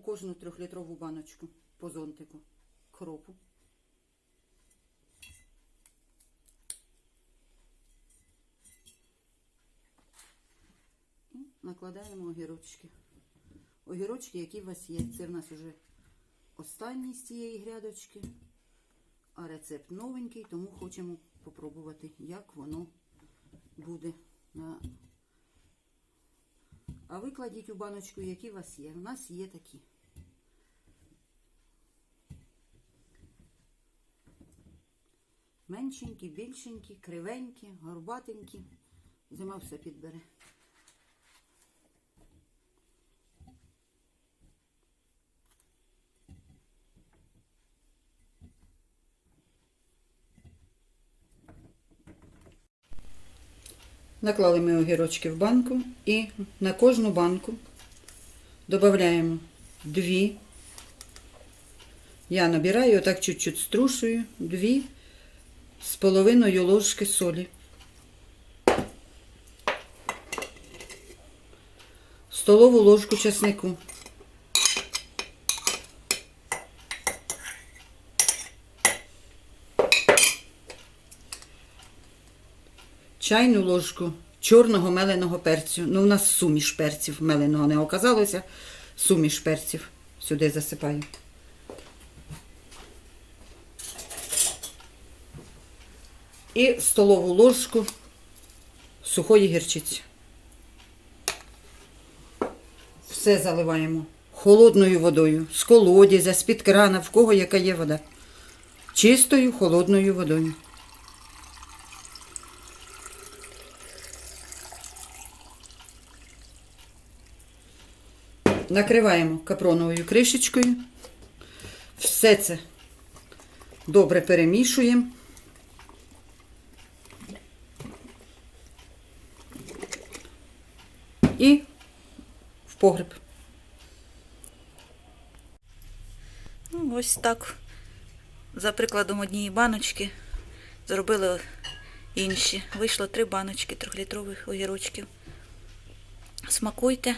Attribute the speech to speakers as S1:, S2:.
S1: кожну трьохлітрову баночку по зонтику кропу. І накладаємо огірочки. Огірочки, які у вас є. Це в нас вже останні з цієї грядочки. А рецепт новенький, тому хочемо попробувати, як воно буде. на- А ви кладіть у баночку, які у вас є. У нас є такі. Меншенькі, більшенькі, кривенькі, горбатенькі. Зима все підбере. Наклали ми огірочки в банку і на кожну банку додаємо дві. Я набираю, отак чуть-чуть струшую, дві з половиною ложки солі. Столову ложку чеснику. Чайну ложку чорного меленого перцю. Ну, у нас суміш перців меленого не оказалося. Суміш перців сюди засипаю. І столову ложку сухої гірчиці. Все заливаємо холодною водою, з колодязя, з-під крана, в кого яка є вода. Чистою холодною водою. Накриваємо капроновою кришечкою. Все це добре перемішуємо. І в погреб.
S2: Ну, ось так. За прикладом однієї баночки зробили інші. Вийшло три баночки трьохлітрових огірочків. Смакуйте.